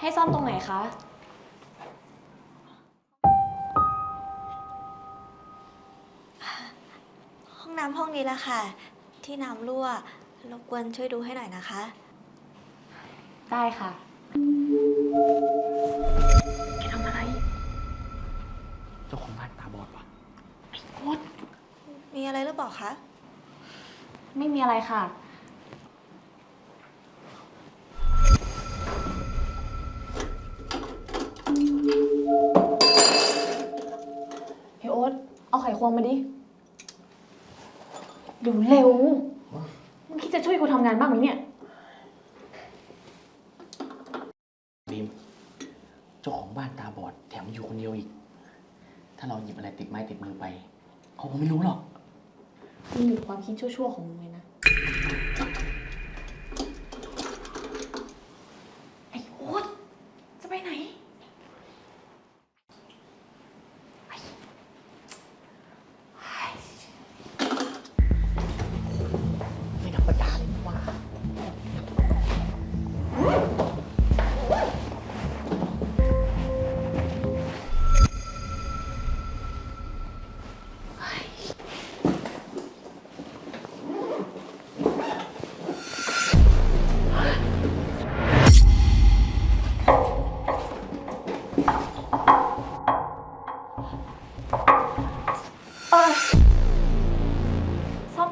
ให้ซ่อมตรงไหนคะ ห้องน้ำห้องนี้แหละค่ะ ที่น้ำรั่วรบกวนช่วยดูให้หน่อยนะคะ ได้ค่ะ แกทำอะไร เจ้าของบ้านตาบอดปะมีอะไรหรือเปล่าคะ ไม่มีอะไรค่ะ เอาไขควงมาดิเร็วเร็ว มึงคิดจะช่วยกูทำงานบ้างไหมเนี่ย บีม เจ้าของบ้านตาบอดแถมอยู่คนเดียวอีก ถ้าเราหยิบอะไรติดไม้ติดมือไป เขาคงไม่รู้หรอก มึงหยุดความคิดชั่วๆของมึงเลยนะ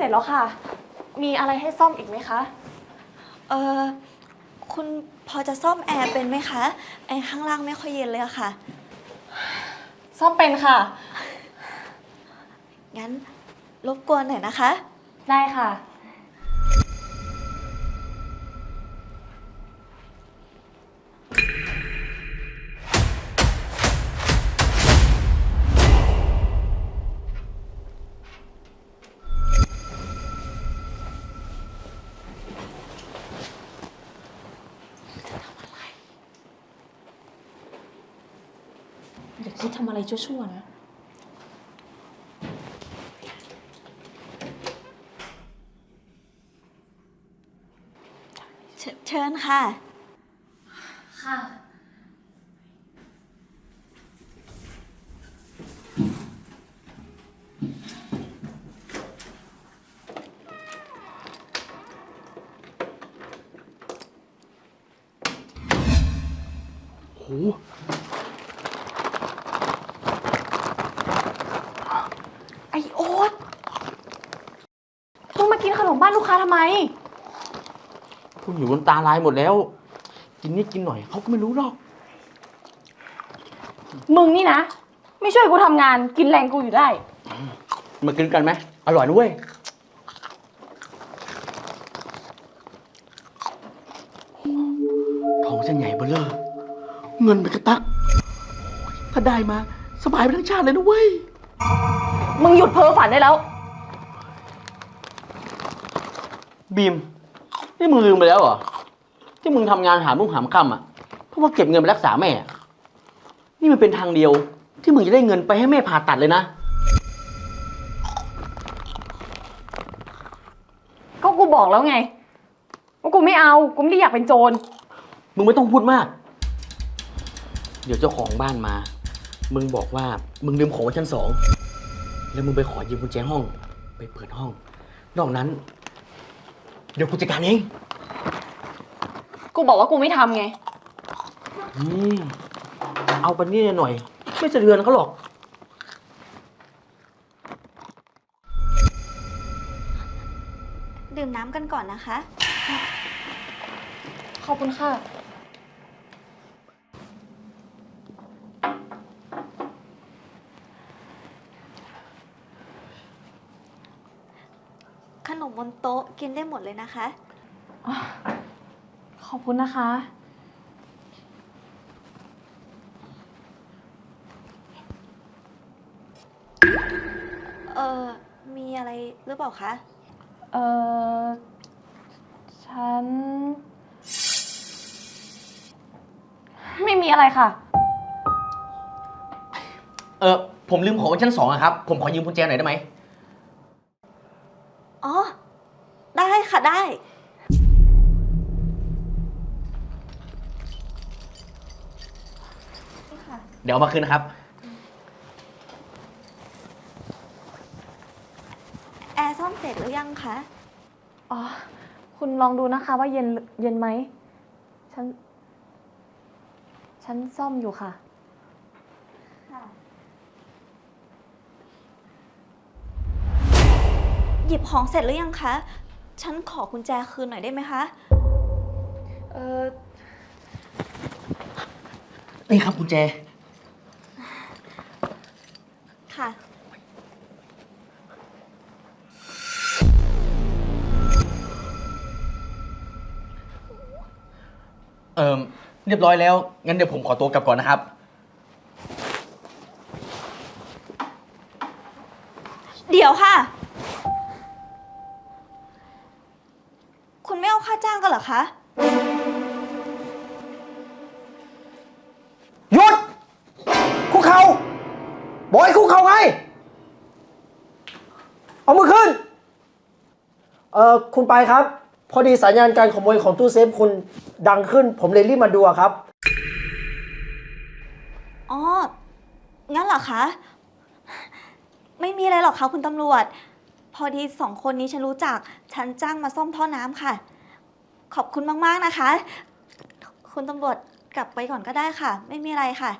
สร็จแล้วค่ะ มีอะไรให้ซ่อมอีกไหมคะ เออคุณพอจะซ่อมแอร์เป็นไหมคะแอร์ข้างล่างไม่ค่อยเย็นเลยอะค่ะ ซ่อมเป็นค่ะ งั้นรบกวนหน่อยนะคะ ได้ค่ะ อย่าคิดทำอะไรชั่วๆนะ เชเชิญค่ะค่ะ โห ไอโอ๊ตมึงมากินขนมบ้านลูกค้าทำ ไมพวกหิวจนตาลายหมดแล้ว กินนิดกินหน่อยเขาก็ไม่รู้หรอก มึงนี่นะ ไม่ช่วยกูทำงานกินแรงกูอยู่ได้ มากินกันไหมอร่อยนะเว้ยท้องเส้นใหญ่เบ้อเลอเงินไปกระตัก ถ้าได้มา สบายไปทั้งชาติเลยนะเว้ย มึงหยุดเพ้อฝันได้แล้ว บีมนี่มึงลืมไปแล้วเหรอที่มึงทำงานหามุ่งหามค่ำอะเพราะว่าเก็บเงินไปรักษาแม่อะนี่มันเป็นทางเดียว ที่มึงจะได้เงินไปให้แม่ผ่าตัดเลยนะ ก็กูบอกแล้วไงว่ากูไม่เอา กูไม่ได้อยากเป็นโจร มึงไม่ต้องพูดมาก เดี๋ยวเจ้าของบ้านมา มึงบอกว่ามึงลืมของไว้ชั้นสอง แล้วมึงไปขอยืมกุญแจห้อง ไปเปิดห้อง นอกนั้น เดี๋ยวกูจัดการเองกูบอกว่ากูไม่ทำไง อืมเอาไปนี่หน่อย ไม่สะเทือนเขาหรอก ดื่มน้ำกันก่อนนะคะ ขอบคุณค่ะ นมบนโต๊ะกินได้หมดเลยนะคะ ขอบคุณนะคะ เออมีอะไรหรือเปล่าคะ เออฉัน ไม่มีอะไรค่ะ เออผมลืมของไว้ชั้นสองอะครับ ผมขอยืมกุญแจหน่อยได้ไหม อ๋อ ได้ ค่ะ ได้ค่ะเดี๋ยวเอามาคืนนะครับ แอร์ซ่อมเสร็จหรือยังคะ อ๋อ คุณลองดูนะคะว่าเย็นเย็นไหม ฉัน ฉันซ่อมอยู่ค่ะ หยิบของเสร็จหรือยังคะ ฉันขอกุญแจคืนหน่อยได้ไหมคะ เออนี่ครับกุญแจ ค่ะ เอิมเรียบร้อยแล้ว งั้นเดี๋ยวผมขอตัวกลับก่อนนะครับ เดี๋ยวค่ะ คุณไม่เอาค่า จ้างกันเหรอคะ หยุด คุกเขา่าบอกให้คุกเข่าไง เอามือขึ้น เอ่อ คุณไปครับ พอดีสัญญาณการขโมยของตู้เซฟคุณดังขึ้น ผมเลยรีบมาดูอะครับ อ๋อ งั้นเหรอคะ ไม่มีอะไรหรอกคะคุณตำรวจ พอดีสองคนนี้ฉันรู้จัก ฉันจ้างมาซ่อมท่อน้ำค่ะ ขอบคุณมากๆนะคะ คุณตำรวจกลับไปก่อนก็ได้ค่ะ ไม่มีอะไรค่ะ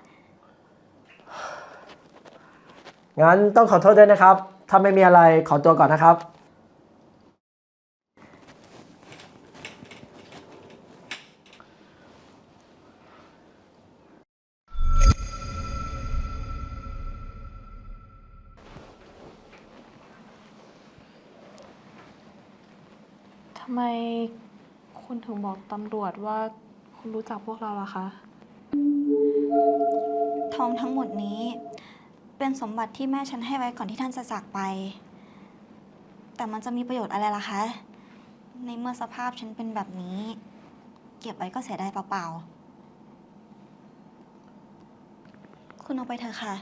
งั้นต้องขอโทษด้วยนะครับ ถ้าไม่มีอะไรขอตัวก่อนนะครับ ทำไม คุณถึงบอกตำรวจว่าคุณรู้จักพวกเราล่ะคะ ทองทั้งหมดนี้ เป็นสมบัติที่แม่ฉันให้ไว้ก่อนที่ท่านจะจากไป แต่มันจะมีประโยชน์อะไรล่ะคะ ในเมื่อสภาพฉันเป็นแบบนี้ เก็บไว้ก็เสียดายเปล่าๆ คุณเอาไปเถอะค่ะ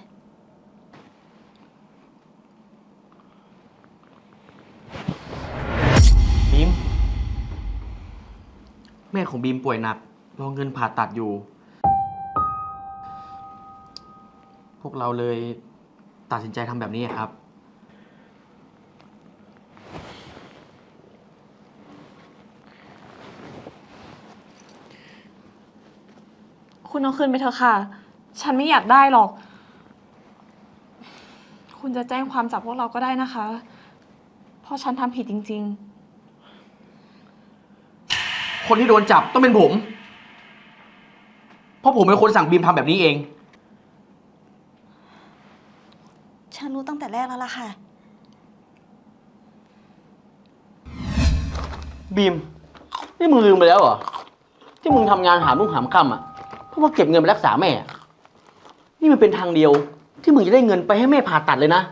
แม่ของบีมป่วยหนัก รอเงินผ่าตัดอยู่ พวกเราเลยตัดสินใจทำแบบนี้ครับ คุณเอาคืนไปเถอะค่ะ ฉันไม่อยากได้หรอก คุณจะแจ้งความจับพวกเราก็ได้นะคะ เพราะฉันทำผิดจริง คนที่โดนจับต้องเป็นผม เพราะผมเป็นคนสั่งบีมทำแบบนี้เอง ฉันรู้ตั้งแต่แรกแล้วล่ะค่ะ บีม นี่มึงลืมไปแล้วเหรอ ที่มึงทำงานหามรุ่งหามค่ำอะ เพราะว่าเก็บเงินไปรักษาแม่อะนี่มันเป็นทางเดียว ที่มึงจะได้เงินไปให้แม่ผ่าตัดเลยนะ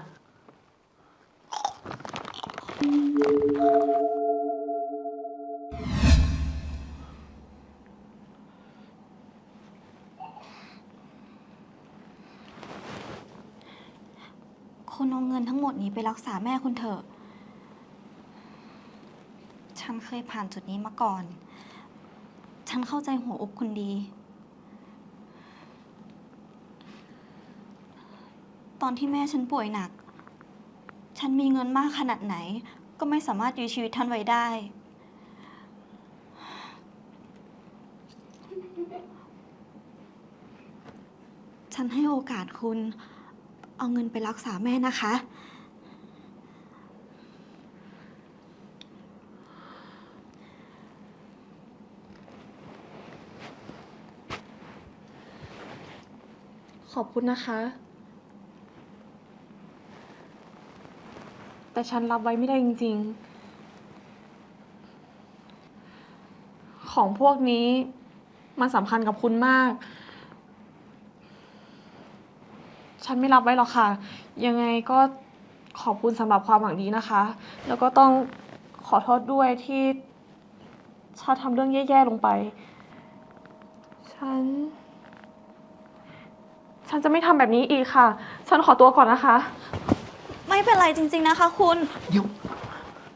คุณเอาเงินทั้งหมดนี้ไปรักษาแม่คุณเถอะ ฉันเคยผ่านจุดนี้มาก่อน ฉันเข้าใจหัวอกคุณดี ตอนที่แม่ฉันป่วยหนัก ฉันมีเงินมากขนาดไหน ก็ไม่สามารถยื้อชีวิตท่านไว้ได้ ฉันให้โอกาสคุณ เอาเงินไปรักษาแม่นะคะ ขอบคุณนะคะ แต่ฉันรับไว้ไม่ได้จริง ๆ ของพวกนี้มันสำคัญกับคุณมาก ฉันไม่รับไว้หรอกค่ะ ยังไงก็ขอบคุณสำหรับความหวังดีนะคะ แล้วก็ต้องขอโทษด้วยที่ฉันทำเรื่องแย่ๆลงไป ฉัน ฉันจะไม่ทำแบบนี้อีกค่ะ ฉันขอตัวก่อนนะคะ ไม่เป็นไรจริง ๆ นะคะคุณ เดี๋ยว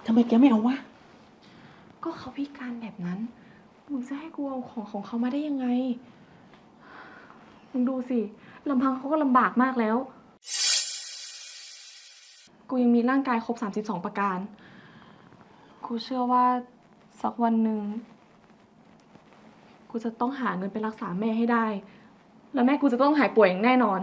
ทำไมแกไม่เอาวะ ก็เขาพิการแบบนั้น มึงจะให้กูเอาของของเขามาได้ยังไง มึงดูสิ ลำพังเขาก็ลำบากมากแล้ว กูยังมีร่างกายครบ 32 ประการ กูเชื่อว่าสักวันหนึ่ง กูจะต้องหาเงินไปรักษาแม่ให้ได้ แล้วแม่กูจะต้องหายป่วยอย่างแน่นอน